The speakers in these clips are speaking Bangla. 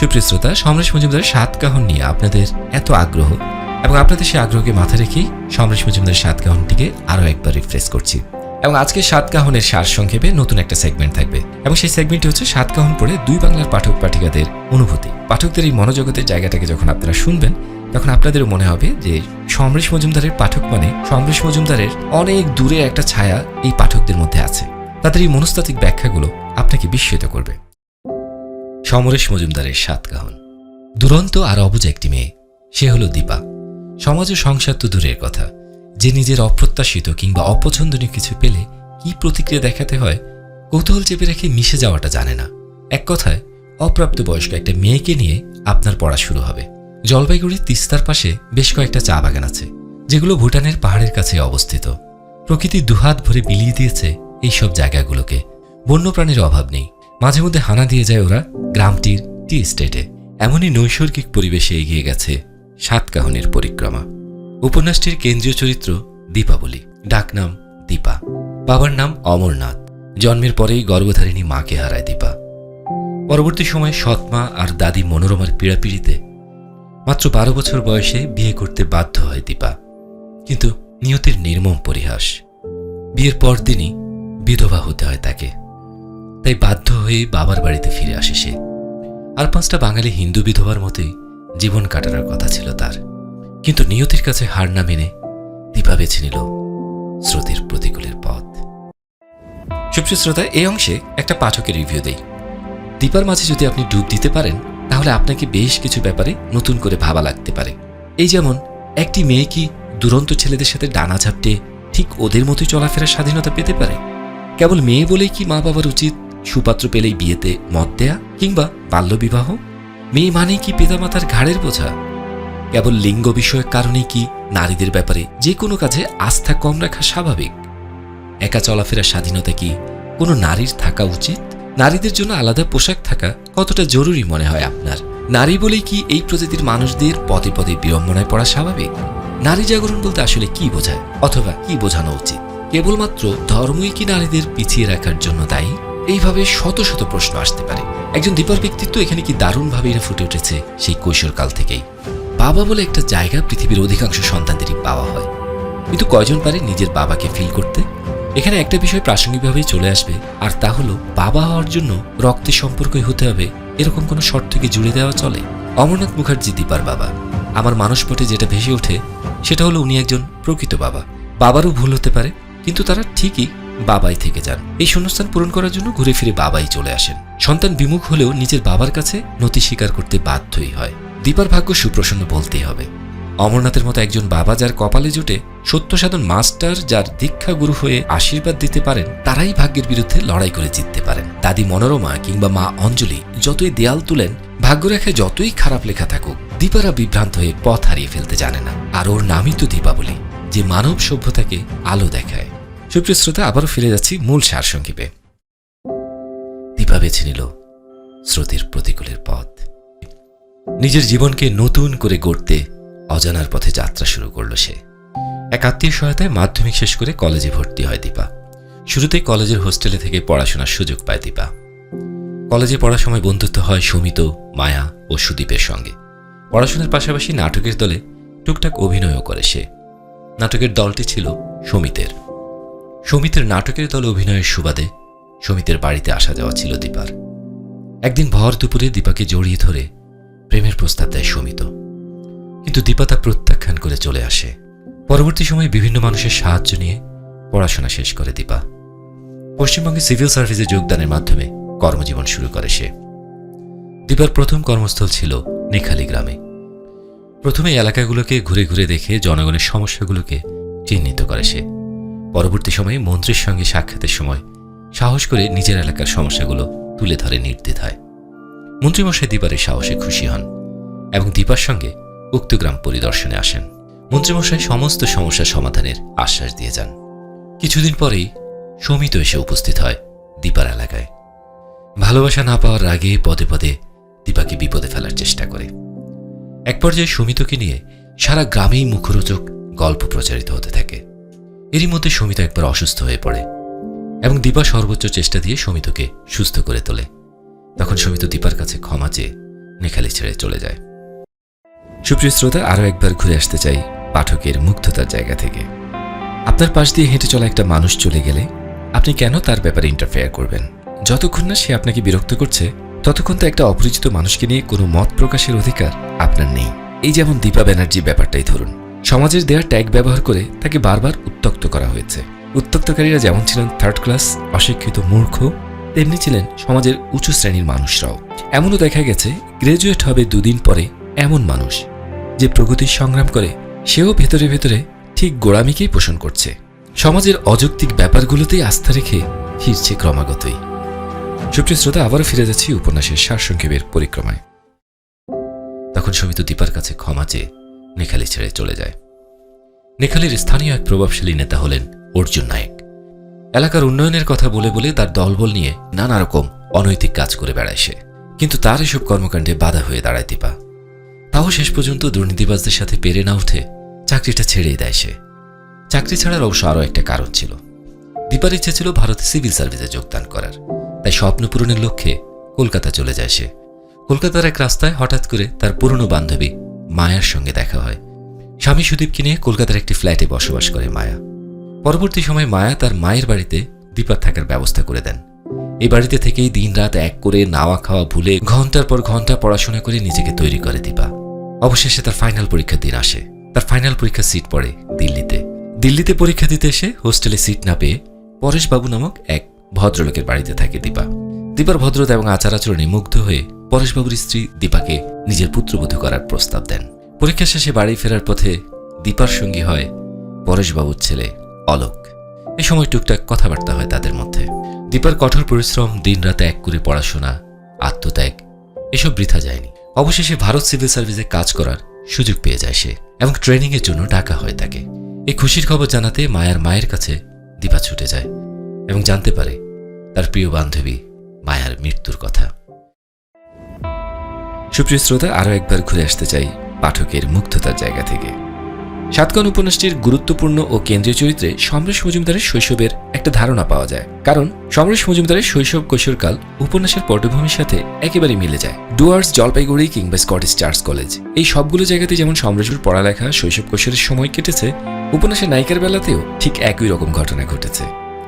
সুপ্রিয় শ্রোতা, সমরেশ মজুমদারের সাতকাহন নিয়ে আপনাদের এত আগ্রহ এবং আপনাদের সেই আগ্রহকে মাথায় রেখেই সমরেশ মজুমদারের সাতকাহনটিকে আরও একবার রিফ্রেশ করছি। এবং আজকে সাতকাহনের সার সংক্ষেপে নতুন একটা সেগমেন্ট থাকবে এবং সেই সেগমেন্টটি হচ্ছে সাতকাহন পড়ে দুই বাংলার পাঠক পাঠিকাদের অনুভূতি। পাঠকদের এই মনোজগতের জায়গাটাকে যখন আপনারা শুনবেন, তখন আপনাদেরও মনে হবে যে সমরেশ মজুমদারের পাঠক মানে সমরেশ মজুমদারের অনেক দূরে একটা ছায়া এই পাঠকদের মধ্যে আছে। তাদের এই মনস্তাত্ত্বিক ব্যাখ্যাগুলো আপনাকে বিস্মিত করবে। সমরেশ মজুমদারের সাতকাহন দুরন্ত আর অবুজ একটি মেয়ে, সে হলো দীপা। সমাজ ও সংসার তো দূরের কথা। যে নিজের অপ্রত্যাশিত কিংবা অপছন্দনীয় কিছু পেলে কি প্রতিক্রিয়া দেখাতে হয়, কৌতূহল চেপে রেখে মিশে যাওয়াটা জানে না। এক কথায় অপ্রাপ্ত বয়স্ক একটা মেয়েকে নিয়ে আপনার পড়া শুরু হবে। জলপাইগুড়ির তিস্তার পাশে বেশ কয়েকটা চা বাগান আছে, যেগুলো ভুটানের পাহাড়ের কাছে অবস্থিত। প্রকৃতি দুহাত ভরে বিলিয়ে দিয়েছে এইসব জায়গাগুলোকে। বন্যপ্রাণীর অভাব নেই। মাঝে মধ্যে হানা দিয়ে যায় ওরা গ্রামটির টি স্টেটে এমনই নৈসর্গিক পরিবেশে এগিয়ে গেছে সাতকাহনের পরিক্রমা। উপন্যাসটির কেন্দ্রীয় চরিত্র দীপাবলি, ডাকনাম দীপা। বাবার নাম অমরনাথ। জন্মের পরেই গর্ভধারিণী মাকে হারায় দীপা। পরবর্তী সময়ে সৎমা আর দাদি মনোরমার পীড়াপিড়িতে মাত্র বারো বছর বয়সে বিয়ে করতে বাধ্য হয় দীপা। কিন্তু নিয়তির নির্মম পরিহাস। বিয়ের পর পরদিনই বিধবা হতে হয় তাকে। তাই বাধ্য হয়ে বাবার বাড়িতে ফিরে আসে সে। আর পাঁচটা বাঙালি হিন্দু বিধবার মতোই জীবন কাটানোর কথা ছিল তার। কিন্তু নিয়তির কাছে হার না মেনে দীপা বেছে নিল স্রোতের প্রতিকূলের পথ। সুপ্রিয় শ্রোতা, এই অংশে একটা পাঠকের রিভিউ দেই। দীপার মাঝে যদি আপনি ডুব দিতে পারেন, তাহলে আপনাকে বেশ কিছু ব্যাপারে নতুন করে ভাবা লাগতে পারে। এই যেমন, একটি মেয়ে কি দুরন্ত ছেলেদের সাথে ডানা ঝাপটে ঠিক ওদের মতোই চলাফেরার স্বাধীনতা পেতে পারে? কেবল মেয়ে বলেই কি মা বাবার উচিত সুপাত্র পেলেই বিয়েতে মত দেয়া কিংবা বাল্যবিবাহ? মেয়ে মানেই কি পিতামাতার ঘাড়ের বোঝা? কেবল লিঙ্গ বিষয়ক কারণেই কি নারীদের ব্যাপারে যে কোনো কাজে আস্থা কম রাখা স্বাভাবিক? একা চলাফেরার স্বাধীনতা কি কোনো নারীর থাকা উচিত? নারীদের জন্য আলাদা পোশাক থাকা কতটা জরুরি মনে হয় আপনার? নারী বলেই কি এই প্রজাতির মানুষদের পদে পদে বিড়ম্বনায় পড়া স্বাভাবিক? নারী জাগরণ বলতে আসলে কি বোঝায়? অথবা কি বোঝানো উচিত? কেবলমাত্র ধর্মই কি নারীদের পিছিয়ে রাখার জন্য দায়ী? এইভাবে শত শত প্রশ্ন আসতে পারে। একজন দীপার ব্যক্তিত্ব এখানে কি দারুণভাবে এরা ফুটে উঠেছে সেই কৈশোরকাল থেকেই। বাবা বলে একটা জায়গা পৃথিবীর অধিকাংশ সন্তানদেরই পাওয়া হয়। কিন্তু কয়জন পারে নিজের বাবাকে ফিল করতে? এখানে একটা বিষয় প্রাসঙ্গিকভাবেই চলে আসবে, আর তা হলো বাবা হওয়ার জন্য রক্তের সম্পর্কই হতে হবে, এরকম কোনো শর্তকে জুড়ে দেওয়া চলে? অমরনাথ মুখার্জি দীপার বাবা। আমার মানসপটে যেটা ভেসে ওঠে, সেটা হলো উনি একজন প্রকৃত বাবা। বাবারও ভুল হতে পারে, কিন্তু তারা ঠিকই বাবাই থেকে যান। এই শূন্যস্থান পূরণ করার জন্য ঘুরে ফিরে বাবাই চলে আসেন। সন্তান বিমুখ হলেও নিজের বাবার কাছে নতি স্বীকার করতে বাধ্যই হয়। দীপার ভাগ্য সুপ্রসন্ন বলতেই হবে। অমরনাথের মতো একজন বাবা যার কপালে জুটে সত্য সাধন মাস্টার যার দীক্ষা গুরু হয়ে আশীর্বাদ দিতে পারেন, তারাই ভাগ্যের বিরুদ্ধে লড়াই করে জিততে পারেন। দাদি মনোরমা কিংবা মা অঞ্জলি যতই দেয়াল তুলেন ভাগ্যরেখায় যতই খারাপ লেখা থাকুক, দীপারা বিভ্রান্ত হয়ে পথ হারিয়ে ফেলতে জানে না। আর ওর নামই তো দীপাবলি, যে মানব সভ্যতাকে আলো দেখায়। সুপ্রিয় শ্রোতা, আবারও ফিরে যাচ্ছি মূল সার সংক্ষেপে। দীপা বেছে নিল স্রোতের প্রতিকূলের পথ। নিজের জীবনকে নতুন করে গড়তে অজানার পথে যাত্রা শুরু করল সে। এক আত্মীয় সহায়তায় মাধ্যমিক শেষ করে কলেজে ভর্তি হয় দীপা। শুরুতেই কলেজের হোস্টেলে থেকে পড়াশোনার সুযোগ পায় দীপা। কলেজে পড়ার সময় বন্ধুত্ব হয় সমিত, মায়া ও সুদীপের সঙ্গে। পড়াশোনার পাশাপাশি নাটকের দলে টুকটাক অভিনয়ও করে সে। নাটকের দলটি ছিল সমিতের। সমিতের নাটকের দলে অভিনয়ের সুবাদে সমিতের বাড়িতে আসা যাওয়া ছিল দীপার। একদিন ভর দুপুরে দীপাকে জড়িয়ে ধরে প্রেমের প্রস্তাব দেয় সমিত। কিন্তু দীপা তা প্রত্যাখ্যান করে চলে আসে। পরবর্তী সময়ে বিভিন্ন মানুষের সাহায্য নিয়ে পড়াশোনা শেষ করে দীপা। পশ্চিমবঙ্গে সিভিল সার্ভিসে যোগদানের মাধ্যমে কর্মজীবন শুরু করে সে। দীপার প্রথম কর্মস্থল ছিল নেখালি গ্রামে। প্রথমে এলাকাগুলোকে ঘুরে ঘুরে দেখে জনগণের সমস্যাগুলোকে চিহ্নিত করে সে। পরবর্তী সময়ে মন্ত্রীর সঙ্গে সাক্ষাতের সময় সাহস করে নিজের এলাকার সমস্যাগুলো তুলে ধরে নির্দ্বিধায়। মন্ত্রীমশাই এই সাহসে খুশি হন এবং দীপার সঙ্গে উক্ত গ্রাম পরিদর্শনে আসেন। মন্ত্রীমশাই সমস্ত সমস্যার সমাধানের আশ্বাস দিয়ে যান। কিছুদিন পরেই সমিত এসে উপস্থিত হয় দীপার এলাকায়। ভালোবাসা না পাওয়ার আগে পদে পদে দীপাকে বিপদে ফেলার চেষ্টা করে। এক পর্যায়ে সমিতকে নিয়ে সারা গ্রামেই মুখরোচক গল্প প্রচারিত হতে থাকে। এরই মধ্যে সমিত একবার অসুস্থ হয়ে পড়ে এবং দীপা সর্বোচ্চ চেষ্টা দিয়ে সমিতকে সুস্থ করে তোলে। তখন সমিত দীপার কাছে ক্ষমা চেয়ে নেখালি ছেড়ে চলে যায়। সুপ্রিয় শ্রোতা, আরও একবার ঘুরে আসতে চাই পাঠকের মুগ্ধতার জায়গা থেকে। আপনার পাশ দিয়ে হেঁটে চলা একটা মানুষ চলে গেলে আপনি কেন তার ব্যাপারে ইন্টারফেয়ার করবেন? যতক্ষণ না সে আপনাকে বিরক্ত করছে, ততক্ষণ তো একটা অপরিচিত মানুষকে নিয়ে কোনো মত প্রকাশের অধিকার আপনার নেই। এই যেমন দীপা ব্যানার্জি ব্যাপারটাই ধরুন। সমাজের দেয়া ট্যাগ ব্যবহার করে তাকে বারবার উত্তক্ত করা হয়েছে। উত্তক্তকারীরা যেমন ছিলেন থার্ড ক্লাস অশিক্ষিত মূর্খ, তেমনি ছিলেন সমাজের উঁচু শ্রেণির মানুষরাও। এমনও দেখা গেছে গ্রাজুয়েট হবে দুদিন পরে এমন মানুষ, যে প্রগতির সংগ্রাম করে সেও ভেতরে ভেতরে ঠিক গোড়ামিকেই পোষণ করছে। সমাজের অযৌক্তিক ব্যাপারগুলোতেই আস্থা রেখে ফিরছে ক্রমাগতই। সুপ্রিয় শ্রোতা, আবারও ফিরে যাচ্ছি উপন্যাসের সারসংক্ষেপের পরিক্রমায়। তখন সমিত দীপার কাছে ক্ষমা চেয়ে নেখালি ছেড়ে চলে যায়। নেখালির স্থানীয় এক প্রভাবশালী নেতা হলেন অর্জুন নায়েক। এলাকার উন্নয়নের কথা বলে বলে তার দলবল নিয়ে নানা রকম অনৈতিক কাজ করে বেড়ায় সে। কিন্তু তার এসব কর্মকাণ্ডে বাধা হয়ে দাঁড়ায় দীপা তাও শেষ পর্যন্ত দুর্নীতিবাজদের সাথে পেরে না উঠে চাকরিটা ছেড়েই দেয় সে। চাকরি ছাড়ার অবশ্য আরও একটা কারণ ছিল। দীপার ইচ্ছে ছিল ভারতে সিভিল সার্ভিসে যোগদান করার। তাই স্বপ্ন পূরণের লক্ষ্যে কলকাতা চলে যায় সে। কলকাতার এক রাস্তায় হঠাৎ করে তার পুরনো বান্ধবী মায়ার সঙ্গে দেখা হয়। স্বামী সুদীপকে নিয়ে কলকাতার একটি ফ্ল্যাটে বসবাস করে মায়া। পরবর্তী সময় মায়া তার মায়ের বাড়িতে দীপার থাকার ব্যবস্থা করে দেন। এই বাড়িতে থেকেই দিনরাত এক করে নাওয়া খাওয়া ভুলে ঘণ্টার পর ঘণ্টা পড়াশোনা করে নিজেকে তৈরি করে দীপা। অবশেষে তার ফাইনাল পরীক্ষার দিন আসে। তার ফাইনাল পরীক্ষার সিট পড়ে দিল্লিতে। দিল্লিতে পরীক্ষা দিতে এসে হোস্টেলে সিট না পেয়ে পরেশবাবু নামক এক ভদ্রলোকের বাড়িতে থাকে দীপা। দীপার ভদ্রতা এবং আচার আচরণে মুগ্ধ হয়ে পরেশবাবুর স্ত্রী দীপাকে নিজের পুত্রবধূ করার প্রস্তাব দেন। পরীক্ষা শেষে বাড়ি ফেরার পথে দীপার সঙ্গী হয় পরেশবাবুর ছেলে অলোক। এ সময় টুকটাক কথাবার্তা হয় তাদের মধ্যে। দীপার কঠোর পরিশ্রম, দিনরাতে এক করে পড়াশোনা, আত্মত্যাগ, এসব বৃথা যায়নি। অবশেষে ভারত সিভিল সার্ভিসে কাজ করার সুযোগ পেয়ে যায় সে এবং ট্রেনিংয়ের জন্য ডাকা হয় তাকে। এই খুশির খবর জানাতে মায়ার মায়ের কাছে দীপা ছুটে যায় এবং জানতে পারে তার প্রিয় বান্ধবী মায়ার মৃত্যুর কথা। সুপ্রিয় শ্রোতা, আরও একবার ঘুরে আসতে চাই পাঠকের মুগ্ধতার জায়গা থেকে। সাতকান উপন্যাসটির গুরুত্বপূর্ণ ও কেন্দ্রীয় চরিত্রে সমরেশ মজুমদারের শৈশবের একটা ধারণা পাওয়া যায়। কারণ সমরেশ মজুমদারের শৈশব কৈশোরকাল উপন্যাসের পটভূমির সাথে একেবারে মিলে যায়। ডুয়ার্স জলপাইগুড়ি কিংবা স্কটিশ চার্চ কলেজ। এই সবগুলো জায়গাতে যেমন সমরেশের পড়ালেখা, শৈশব কৈশোরের সময় কেটেছে, উপন্যাসের নায়িকার বেলাতেও ঠিক একই রকম ঘটনা ঘটেছে।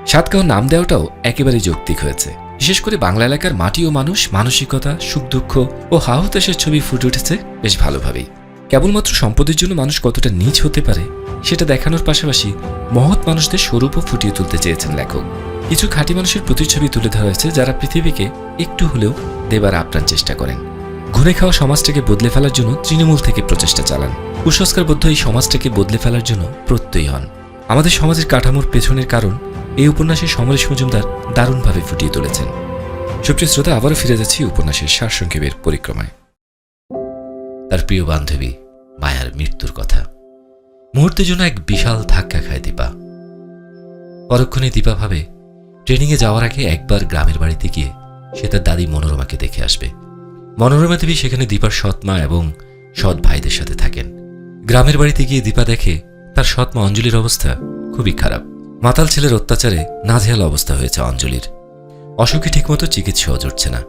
সাতকাহ নাম দেওয়াটাও একেবারে যৌক্তিক হয়েছে। বিশেষ করে বাংলা এলাকার মাটি ও মানুষ, মানসিকতা, সুখ দুঃখ ও হাহুতাসের ছবি ফুটে উঠেছে বেশ ভালোভাবেই। কেবলমাত্র সম্পদের জন্য মানুষ কতটা নিচ হতে পারে, সেটা দেখানোর পাশাপাশি মহৎ মানুষদের স্বরূপও ফুটিয়ে তুলতে চেয়েছেন লেখক। কিছু খাঁটি মানুষের প্রতিচ্ছবি তুলে ধরা হয়েছে যারা পৃথিবীকে একটু হলেও দেবার আপ্রাণ চেষ্টা করেন। ঘুরে খাওয়া সমাজটাকে বদলে ফেলার জন্য তৃণমূল থেকে প্রচেষ্টা চালান। কুসংস্কারবদ্ধ এই সমাজটাকে বদলে ফেলার জন্য প্রত্যয়ী হন। আমাদের সমাজের কাঠামোর পেছনের কারণ এই উপন্যাসে সমরেশ মজুমদার দারুণভাবে ফুটিয়ে তুলেছেন। সুপ্রিয় শ্রোতা আবারও ফিরে যাচ্ছি উপন্যাসের সারসংক্ষেপের পরিক্রমায়। তার প্রিয় বান্ধবী মায়ার মৃত্যুর কথা। মুহূর্তের জন্য এক বিশাল ধাক্কা খায় দীপা। পরক্ষণে দীপা ভাবে, ট্রেনিংয়ে যাওয়ার আগে একবার গ্রামের বাড়িতে গিয়ে সে তার দাদি মনোরমাকে দেখে আসবে। মনোরমা দেবী সেখানে দীপার সৎ মা এবং সৎ ভাইদের সাথে থাকেন। গ্রামের বাড়িতে গিয়ে দীপা দেখে তার সৎ মা অঞ্জলির অবস্থা খুবই খারাপ। মাতাল ছেলের অত্যাচারে নাজেহাল অবস্থা হয়েছে অঞ্জলির। অসুখে ঠিকমতো চিকিৎসাও জুটছে না।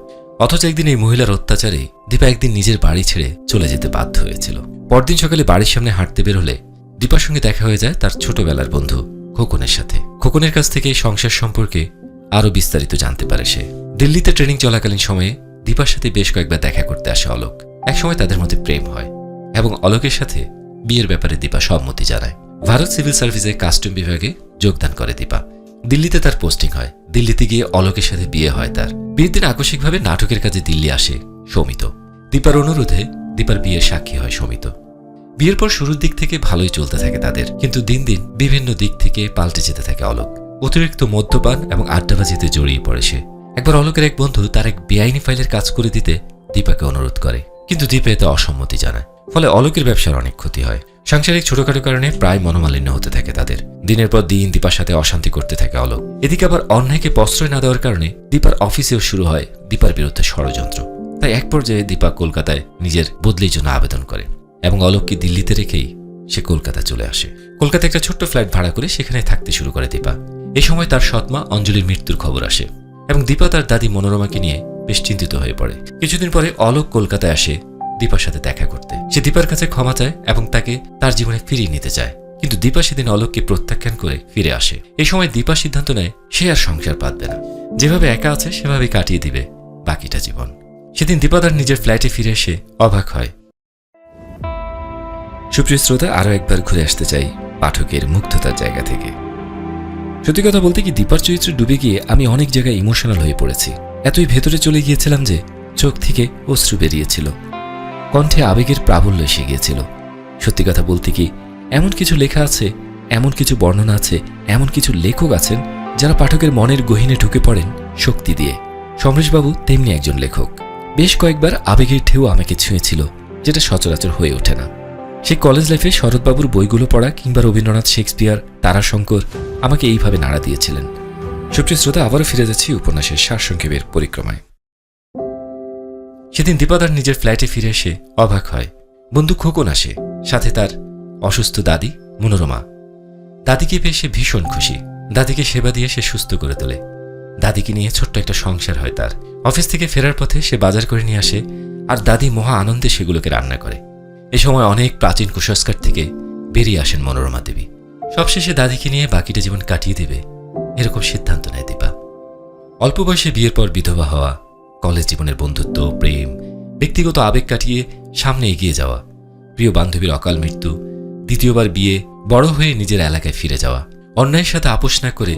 অথচ একদিন এই মহিলার অত্যাচারে দীপা একদিন নিজের বাড়ি ছেড়ে চলে যেতে বাধ্য হয়েছিল। পরদিন সকালে বাড়ির সামনে হাঁটতে বের হলে দীপার সঙ্গে দেখা হয়ে যায় তার ছোটবেলার বন্ধু খোকনের সাথে। খোকনের কাছ থেকে সংসার সম্পর্কে আরও বিস্তারিত জানতে পারে সে। দিল্লিতে ট্রেনিং চলাকালীন সময়ে দীপার সাথে বেশ কয়েকবার দেখা করতে আসে অলোক। একসময় তাদের মধ্যে প্রেম হয় এবং অলোকের সাথে বিয়ের ব্যাপারে দীপা সম্মতি জানায়। ভারত সিভিল সার্ভিসে কাস্টম বিভাগে যোগদান করে দীপা। দিল্লিতে তার পোস্টিং হয়। দিল্লিতে গিয়ে অলোকের সাথে বিয়ে হয় তার। বিয়ের দিন আকস্মিকভাবে নাটকের কাজে দিল্লি আসে সৌমিত। দীপার অনুরোধে দীপার বিয়ের সাক্ষী হয় সৌমিত। বিয়ের পর শুরুর দিক থেকে ভালোই চলতে থাকে তাদের, কিন্তু দিন দিন বিভিন্ন দিক থেকে পাল্টে যেতে থাকে অলোক। অতিরিক্ত মদ্যপান এবং আড্ডাবাজিতে জড়িয়ে পড়ে সে। একবার অলোকের এক বন্ধু তার এক বেআইনি ফাইলের কাজ করে দিতে দীপাকে অনুরোধ করে, কিন্তু দীপা এতে অসম্মতি জানায়, ফলে অলোকের ব্যবসার অনেক ক্ষতি হয়। সাংসারিক ছোটখাটো কারণে প্রায় মনোমালিন্য হতে থাকে তাদের। দিনের পর দিন দীপার সাথে অশান্তি করতে থাকে অলোক। এদিকে আবার অন্যায়কে প্রশ্রয় না দেওয়ার কারণে দীপার অফিসেও শুরু হয় দীপার বিরুদ্ধে ষড়যন্ত্র। তাই এক পর্যায়ে দীপা কলকাতায় নিজের বদলির জন্য আবেদন করে এবং অলোককে দিল্লিতে রেখেই সে কলকাতা চলে আসে। কলকাতায় একটা ছোট্ট ফ্ল্যাট ভাড়া করে সেখানে থাকতে শুরু করে দীপা। এই সময় তার সৎমা অঞ্জলির মৃত্যুর খবর আসে এবং দীপা তার দাদি মনোরমাকে নিয়ে বেশ চিন্তিত হয়ে পড়ে। কিছুদিন পরে অলোক কলকাতায় আসে দীপার সাথে দেখা করতে। সে দীপার কাছে ক্ষমা চায় এবং তাকে তার জীবনে ফিরিয়ে নিতে চায়। কিন্তু দীপা সেদিন অলোককে প্রত্যাখ্যান করে ফিরে আসে। এই সময় দীপা সিদ্ধান্ত নেয়, সে আর সংসার পাতবে না। যেভাবে একা আছে সেভাবে কাটিয়ে দিবে বাকিটা জীবন। সেদিন দীপাদার নিজের ফ্ল্যাটে ফিরে এসে অবাক হয়। সুপ্রিয় শ্রোতা, আরও একবার ঘুরে আসতে চাই পাঠকের মুগ্ধতার জায়গা থেকে। সত্যি কথা বলতে কি, দীপার চরিত্রে ডুবে গিয়ে আমি অনেক জায়গায় ইমোশনাল হয়ে পড়েছি। এতই ভেতরে চলে গিয়েছিলাম যে চোখ থেকে অশ্রু বেরিয়েছিল। কণ্ঠে আবেগের প্রাবল্য এসে গিয়েছিল। সত্যি কথা বলতে কি, এমন কিছু লেখা আছে, এমন কিছু বর্ণনা আছে, এমন কিছু লেখক আছেন যারা পাঠকের মনের গহীনে ঢুকে পড়েন শক্তি দিয়ে। সমরেশবাবু তেমনি একজন লেখক। বেশ কয়েকবার আবেগের ঢেউ আমাকে ছুঁয়েছিল, যেটা সচরাচর হয়ে ওঠে না। সেই কলেজ লাইফে শরৎবাবুর বইগুলো পড়া কিংবা রবীন্দ্রনাথ শেক্সপিয়ার, তারাশঙ্কর আমাকে এইভাবে নাড়া দিয়েছিলেন। সুপ্রিয় শ্রোতা, আবারও ফিরে যাচ্ছি উপন্যাসের সারসংক্ষেপের পরিক্রমায়। সেদিন দীপাদার নিজের ফ্ল্যাটে ফিরে এসে অবাক হয়। বন্ধু খোকন আসে, সাথে তার অসুস্থ দাদি, মনোরমা। দাদিকে পেয়ে সে ভীষণ খুশি। দাদিকে সেবা দিয়ে সে সুস্থ করে তোলে। দাদিকে নিয়ে ছোট্ট একটা সংসার হয় তার। অফিস থেকে ফেরার পথে সে বাজার করে নিয়ে আসে আর দাদি মহা আনন্দে সেগুলোকে রান্না করে। এ সময় অনেক প্রাচীন কুসংস্কার থেকে বেরিয়ে আসেন মনোরমা দেবী। সবশেষে দাদিকে নিয়ে বাকিটা জীবন কাটিয়ে দেবে, এরকম সিদ্ধান্ত নেয় দীপা। অল্প বয়সে বিয়ের পর বিধবা হওয়া কলেজ জীবনের বন্ধুত্ব, প্রেম, ব্যক্তিগত আবেগ কাটিয়ে সামনে এগিয়ে যাওয়া, প্রিয় বান্ধবীর অকাল মৃত্যু, দ্বিতীয়বার বিয়ে, বড় হয়ে নিজের এলাকায় ফিরে যাওয়া, অন্যায়ের সাথে আপোষ না করে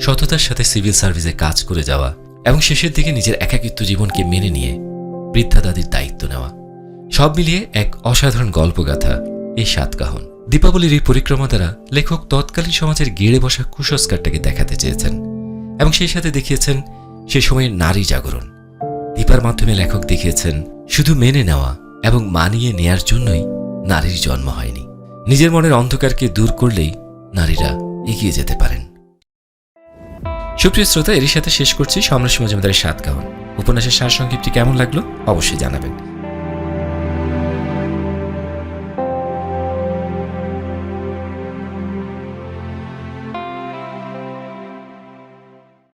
সততার সাথে সিভিল সার্ভিসে কাজ করে যাওয়া এবং শেষের দিকে নিজের একাকিত্ব জীবনকে মেনে নিয়ে বৃদ্ধা দাদির দায়িত্ব নেওয়া। সব মিলিয়ে এক অসাধারণ গল্পগাথা এই সাতকাহন দীপাবলির এই পরিক্রমা দ্বারা লেখক তৎকালীন সমাজের গেড়ে বসা কুসংস্কারটাকে দেখাতে চেয়েছেন এবং সেই সাথে দেখিয়েছেন সে সময়ের নারী জাগরণ। দীপার মাধ্যমে লেখক দেখিয়েছেন, শুধু মেনে নেওয়া এবং মানিয়ে নেয়ার জন্যই নারীর জন্ম হয়নি। নিজের মনের অন্ধকারকে দূর করলেই নারীরা এগিয়ে যেতে পারেন। সুপ্রিয় শ্রোতা এর সাথে শেষ করছি। সম্রাট মজুমদারের সাত কাহন উপন্যাসের সার সংক্ষিপ্তটি কেমন লাগল অবশ্যই জানাবেন।